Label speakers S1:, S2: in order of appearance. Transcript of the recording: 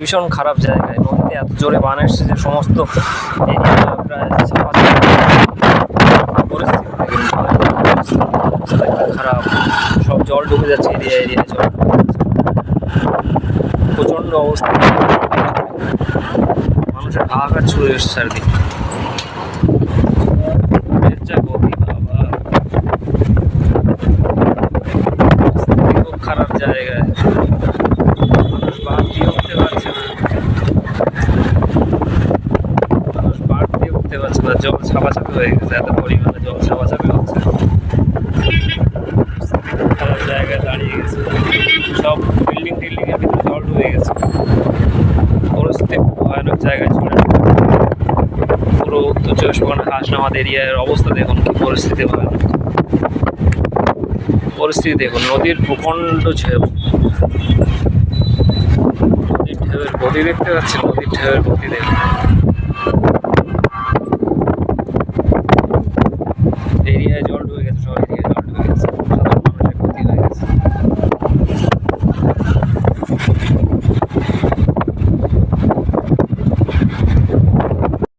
S1: ভীষণ খারাপ জায়গায় নদীতে এত জোরে বান এসছে যে সমস্ত খারাপ। সব জল ঢুকে যাচ্ছে, এরিয়া এরিয়া জল। প্রচণ্ড অবস্থা। মানুষের হাহাকার ছুড়ে এসছে আর কি। খুব খারাপ জায়গায় না জল ছাপাছাপি হয়ে গেছে, এত পরিমাণে জল ছাপাছাপি হচ্ছে। খারাপ জায়গায় দাঁড়িয়ে গেছে। সব বিল্ডিং টিল্ডিং এর ভিতরে জল ঢুকে গেছে। পরিস্থিতি ভয়ানক জায়গায় চলে পুরো উত্তর চব্বিশ পরগনা হাসনাবাদ এরিয়ার অবস্থা দেখুন, কি পরিস্থিতি ভয়ানক। পরিস্থিতি দেখুন, নদীর প্রখণ্ড ঢেউ। নদীর ঢেউয়ের গতি দেখতে পাচ্ছেন, নদীর ঢেউয়ের গতি দেখুন। এরিয়ায় জল ঢুকে গেছে সব এরিয়ায়